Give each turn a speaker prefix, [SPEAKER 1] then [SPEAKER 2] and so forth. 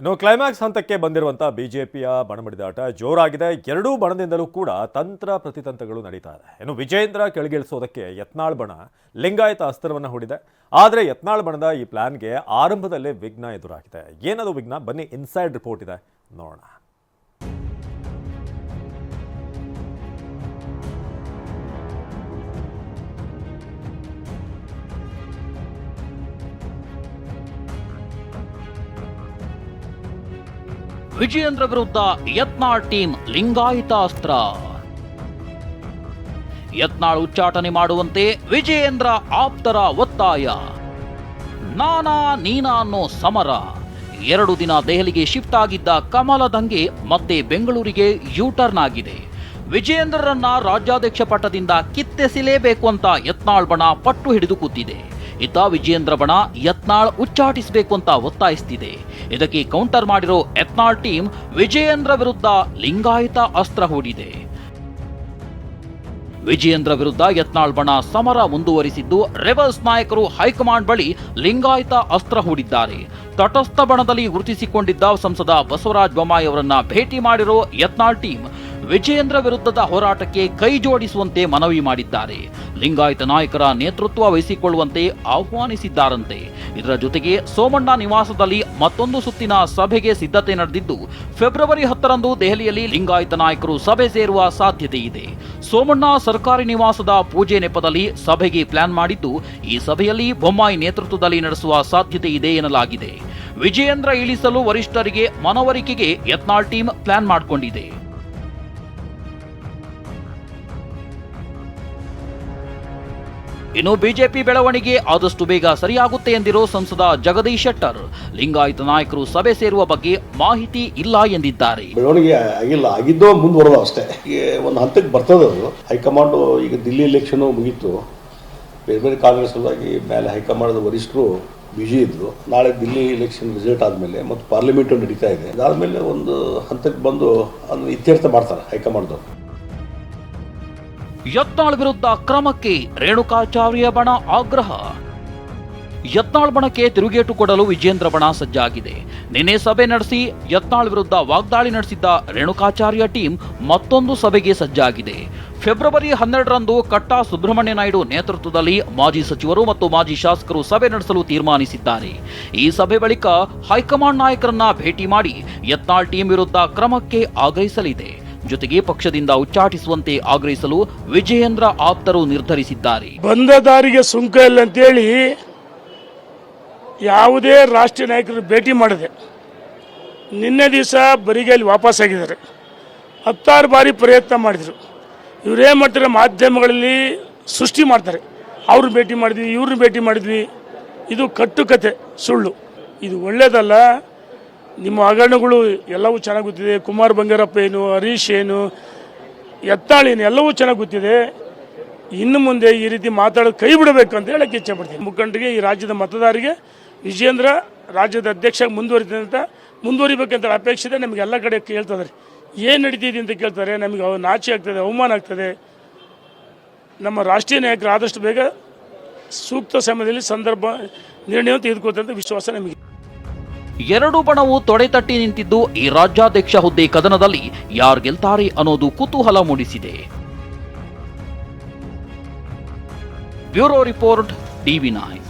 [SPEAKER 1] ಇನ್ನು ಕ್ಲೈಮ್ಯಾಕ್ಸ್ ಹಂತಕ್ಕೆ ಬಂದಿರುವಂಥ ಬಿಜೆಪಿಯ ಬಣಮಡಿದಾಟ ಜೋರಾಗಿದೆ. ಎರಡೂ ಬಣದಿಂದಲೂ ಕೂಡ ತಂತ್ರ ಪ್ರತಿತಂತ್ರಗಳು ನಡೀತಾ ಇದೆ. ಇನ್ನು ವಿಜೇಂದ್ರ ಕೆಳಗಿಳಿಸೋದಕ್ಕೆ ಯತ್ನಾಳ್ ಬಣ ಲಿಂಗಾಯತ ಅಸ್ತ್ರವನ್ನು ಹೂಡಿದೆ. ಆದರೆ ಯತ್ನಾಳ್ ಬಣದ ಈ ಪ್ಲಾನ್ಗೆ ಆರಂಭದಲ್ಲೇ ವಿಘ್ನ ಎದುರಾಗಿದೆ. ಏನದು ವಿಘ್ನ? ಬನ್ನಿ ಇನ್ಸೈಡ್ ರಿಪೋರ್ಟ್ ಇದೆ. ನೋಡೋಣ.
[SPEAKER 2] ವಿಜಯೇಂದ್ರ ವಿರುದ್ಧ ಯತ್ನಾಳ್ ಟೀಂ ಲಿಂಗಾಯಿತಾಸ್ತ್ರ. ಯತ್ನಾಳ್ ಉಚ್ಚಾಟನೆ ಮಾಡುವಂತೆ ವಿಜಯೇಂದ್ರ ಆಪ್ತರ ಒತ್ತಾಯ. ನಾನಾ ನೀನಾ ಅನ್ನೋ ಸಮರ. ಎರಡು ದಿನ ದೆಹಲಿಗೆ ಶಿಫ್ಟ್ ಆಗಿದ್ದ ಕಮಲ ದಂಗೆ ಮತ್ತೆ ಬೆಂಗಳೂರಿಗೆ ಯೂಟರ್ನ್ ಆಗಿದೆ. ವಿಜಯೇಂದ್ರರನ್ನ ರಾಜ್ಯಾಧ್ಯಕ್ಷ ಪಟ್ಟದಿಂದ ಕಿತ್ತೆಸಿಲೇಬೇಕು ಅಂತ ಯತ್ನಾಳ್ ಬಣ ಪಟ್ಟು ಹಿಡಿದು ಕೂತಿದೆ. ಇತ್ತ ವಿಜಯೇಂದ್ರ ಬಣ ಯತ್ನಾಳ್ ಉಚ್ಚಾಟಿಸಬೇಕು ಅಂತ ಒತ್ತಾಯಿಸ್ತಿದೆ. ಇದಕ್ಕೆ ಕೌಂಟರ್ ಮಾಡಿರೋ ಯತ್ನಾಳ್ ಟೀಮ್ ವಿಜಯೇಂದ್ರ ವಿರುದ್ಧ ಲಿಂಗಾಯತ ಅಸ್ತ್ರ ಹೂಡಿದೆ. ವಿಜಯೇಂದ್ರ ವಿರುದ್ಧ ಯತ್ನಾಳ್ ಬಣ ಸಮರ ಮುಂದುವರಿಸಿದ್ದು, ರೆಬಲ್ಸ್ ನಾಯಕರು ಹೈಕಮಾಂಡ್ ಬಳಿ ಲಿಂಗಾಯತ ಅಸ್ತ್ರ ಹೂಡಿದ್ದಾರೆ. ತಟಸ್ಥ ಬಣದಲ್ಲಿ ಗುರುತಿಸಿಕೊಂಡಿದ್ದ ಸಂಸದ ಬಸವರಾಜ ಬೊಮ್ಮಾಯಿ ಅವರನ್ನ ಭೇಟಿ ಮಾಡಿರೋ ಯತ್ನಾಳ್ ಟೀಮ್ ವಿಜಯೇಂದ್ರ ವಿರುದ್ಧದ ಹೋರಾಟಕ್ಕೆ ಕೈ ಜೋಡಿಸುವಂತೆ ಮನವಿ ಮಾಡಿದ್ದಾರೆ. ಲಿಂಗಾಯತ ನಾಯಕರ ನೇತೃತ್ವ ವಹಿಸಿಕೊಳ್ಳುವಂತೆ ಆಹ್ವಾನಿಸಿದ್ದಾರಂತೆ. ಇದರ ಜೊತೆಗೆ ಸೋಮಣ್ಣ ನಿವಾಸದಲ್ಲಿ ಮತ್ತೊಂದು ಸುತ್ತಿನ ಸಭೆಗೆ ಸಿದ್ಧತೆ ನಡೆದಿದ್ದು, ಫೆಬ್ರವರಿ ಹತ್ತರಂದು ದೆಹಲಿಯಲ್ಲಿ ಲಿಂಗಾಯತ ನಾಯಕರು ಸಭೆ ಸೇರುವ ಸಾಧ್ಯತೆ ಇದೆ. ಸೋಮಣ್ಣ ಸರ್ಕಾರಿ ನಿವಾಸದ ಪೂಜೆ ನೆಪದಲ್ಲಿ ಸಭೆಗೆ ಪ್ಲಾನ್ ಮಾಡಿದ್ದು, ಈ ಸಭೆಯಲ್ಲಿ ಬೊಮ್ಮಾಯಿ ನೇತೃತ್ವದಲ್ಲಿ ನಡೆಸುವ ಸಾಧ್ಯತೆ ಇದೆ ಎನ್ನಲಾಗಿದೆ. ವಿಜಯೇಂದ್ರ ಇಳಿಸಲು ವರಿಷ್ಠರಿಗೆ ಮನವರಿಕೆಗೆ ಯತ್ನಾಳ್ ಟೀಮ್ ಪ್ಲಾನ್ ಮಾಡಿಕೊಂಡಿದೆ. ಇನ್ನು ಬಿಜೆಪಿ ಬೆಳವಣಿಗೆ ಆದಷ್ಟು ಬೇಗ ಸರಿಯಾಗುತ್ತೆ ಎಂದಿರೋ ಸಂಸದ ಜಗದೀಶ್ ಶೆಟ್ಟರ್. ಲಿಂಗಾಯತ ನಾಯಕರು ಸಭೆ ಸೇರುವ ಬಗ್ಗೆ ಮಾಹಿತಿ ಇಲ್ಲ ಎಂದಿದ್ದಾರೆ.
[SPEAKER 3] ಬೆಳವಣಿಗೆ ಆಗಿಲ್ಲ, ಆಗಿದ್ದೋ ಮುಂದುವರೆದ ಅಷ್ಟೇ. ಒಂದು ಹಂತಕ್ಕೆ ಬರ್ತದೆ ಅದು. ಹೈಕಮಾಂಡ್ ಈಗ ದಿಲ್ಲಿ ಎಲೆಕ್ಷನ್ ಮುಗೀತು. ಬೇರೆ ಬೇರೆ ಕಾಂಗ್ರೆಸ್ ಮೇಲೆ ಹೈಕಮಾಂಡ್ ವರಿಷ್ಠರು ಬಿಜಿ ಇದ್ರು. ನಾಳೆ ದಿಲ್ಲಿ ಎಲೆಕ್ಷನ್ ರಿಸಲ್ಟ್ ಆದಮೇಲೆ ಮತ್ತು ಪಾರ್ಲಿಮೆಂಟ್ ನಡೀತಾ ಇದೆ. ಅದಾದಮೇಲೆ ಒಂದು ಹಂತಕ್ಕೆ ಬಂದು ಅದನ್ನು ಇತ್ಯರ್ಥ ಮಾಡ್ತಾರೆ ಹೈಕಮಾಂಡ್ದವ್ರು.
[SPEAKER 2] ಯತ್ನಾಳ್ ವಿರುದ್ಧ ಕ್ರಮಕ್ಕೆ ರೇಣುಕಾಚಾರ್ಯ ಬಣ ಆಗ್ರಹ. ಯತ್ನಾಳ್ ಬಣಕ್ಕೆ ತಿರುಗೇಟು ಕೊಡಲು ವಿಜೇಂದ್ರ ಬಣ ಸಜ್ಜಾಗಿದೆ. ನಿನ್ನೆ ಸಭೆ ನಡೆಸಿ ಯತ್ನಾಳ್ ವಿರುದ್ಧ ವಾಗ್ದಾಳಿ ನಡೆಸಿದ್ದ ರೇಣುಕಾಚಾರ್ಯ ಟೀಮ್ ಮತ್ತೊಂದು ಸಭೆಗೆ ಸಜ್ಜಾಗಿದೆ. ಫೆಬ್ರವರಿ ಹನ್ನೆರಡರಂದು ಕಟ್ಟಾ ಸುಬ್ರಹ್ಮಣ್ಯ ನಾಯ್ಡು ನೇತೃತ್ವದಲ್ಲಿ ಮಾಜಿ ಸಚಿವರು ಮತ್ತು ಮಾಜಿ ಶಾಸಕರು ಸಭೆ ನಡೆಸಲು ತೀರ್ಮಾನಿಸಿದ್ದಾರೆ. ಈ ಸಭೆ ಬಳಿಕ ಹೈಕಮಾಂಡ್ ನಾಯಕರನ್ನ ಭೇಟಿ ಮಾಡಿ ಯತ್ನಾಳ್ ಟೀಮ್ ವಿರುದ್ಧ ಕ್ರಮಕ್ಕೆ ಆಗ್ರಹಿಸಲಿದೆ. ಜೊತೆಗೆ ಪಕ್ಷದಿಂದ ಉಚ್ಚಾಟಿಸುವಂತೆ ಆಗ್ರಹಿಸಲು ವಿಜಯೇಂದ್ರ ಆಪ್ತರು ನಿರ್ಧರಿಸಿದ್ದಾರೆ.
[SPEAKER 4] ಬಂದ ದಾರಿಗೆ ಸುಂಕ ಇಲ್ಲ ಅಂತೇಳಿ ಯಾವುದೇ ರಾಷ್ಟ್ರೀಯ ನಾಯಕರು ಭೇಟಿ ಮಾಡಿದೆ ನಿನ್ನೆ ದಿವಸ ಬರಿಗೆಯಲ್ಲಿ ವಾಪಸ್ಸಾಗಿದ್ದಾರೆ. ಹತ್ತಾರು ಬಾರಿ ಪ್ರಯತ್ನ ಮಾಡಿದರು. ಇವರೇ ಮಾಡ್ತಾರೆ ಮಾಧ್ಯಮಗಳಲ್ಲಿ ಸೃಷ್ಟಿ ಮಾಡ್ತಾರೆ. ಅವ್ರನ್ನ ಭೇಟಿ ಮಾಡಿದ್ವಿ, ಇವ್ರನ್ನ ಭೇಟಿ ಮಾಡಿದ್ವಿ. ಇದು ಕಟ್ಟುಕತೆ, ಸುಳ್ಳು. ಇದು ಒಳ್ಳೆಯದಲ್ಲ ನಿಮ್ಮ ಹಗರಣಗಳು ಎಲ್ಲವೂ ಚೆನ್ನಾಗಿ ಗೊತ್ತಿದೆ ಕುಮಾರ್ ಬಂಗಾರಪ್ಪ ಏನು, ಹರೀಶ್ ಏನು ಎತ್ತಾಳೇನು ಎಲ್ಲವೂ ಚೆನ್ನಾಗಿ ಗೊತ್ತಿದೆ ಇನ್ನು ಮುಂದೆ ಈ ರೀತಿ ಮಾತಾಡೋದು ಕೈ ಬಿಡಬೇಕು ಅಂತ ಹೇಳಕ್ಕೆ ಇಚ್ಛೆ ಪಡ್ತೀನಿ. ಮುಖಂಡರಿಗೆ, ಈ ರಾಜ್ಯದ ಮತದಾರರಿಗೆ ವಿಜೇಂದ್ರ ರಾಜ್ಯದ ಅಧ್ಯಕ್ಷ ಮುಂದುವರಿತೀನಿ ಅಂತ ಮುಂದುವರಿಬೇಕಂತ ಅಪೇಕ್ಷೆ ನಮಗೆ ಎಲ್ಲ ಕಡೆ ಕೇಳ್ತದ್ರಿ ಏನು ನಡೀತಿದೆ ಅಂತ ಕೇಳ್ತಾರೆ. ನಮಗೆ ಅವ ನಾಚಿ ಆಗ್ತದೆ, ಅವಮಾನ ಆಗ್ತದೆ. ನಮ್ಮ ರಾಷ್ಟ್ರೀಯ ನಾಯಕರು ಆದಷ್ಟು ಬೇಗ ಸೂಕ್ತ ಸಮಯದಲ್ಲಿ ಸಂದರ್ಭ ನಿರ್ಣಯ ತೆಗೆದುಕೊಳ್ತಾರೆ ವಿಶ್ವಾಸ ನಮಗೆ.
[SPEAKER 2] ಎರಡು ಬಣವು ತೊಡೆತಟ್ಟಿ ನಿಂತಿದ್ದು ಈ ರಾಜ್ಯಾಧ್ಯಕ್ಷ ಹುದ್ದೆ ಕದನದಲ್ಲಿ ಯಾರು ಗೆಲ್ತಾರೆ ಅನ್ನೋದು ಕುತೂಹಲ ಮೂಡಿಸಿದೆ. Bureau report TV nine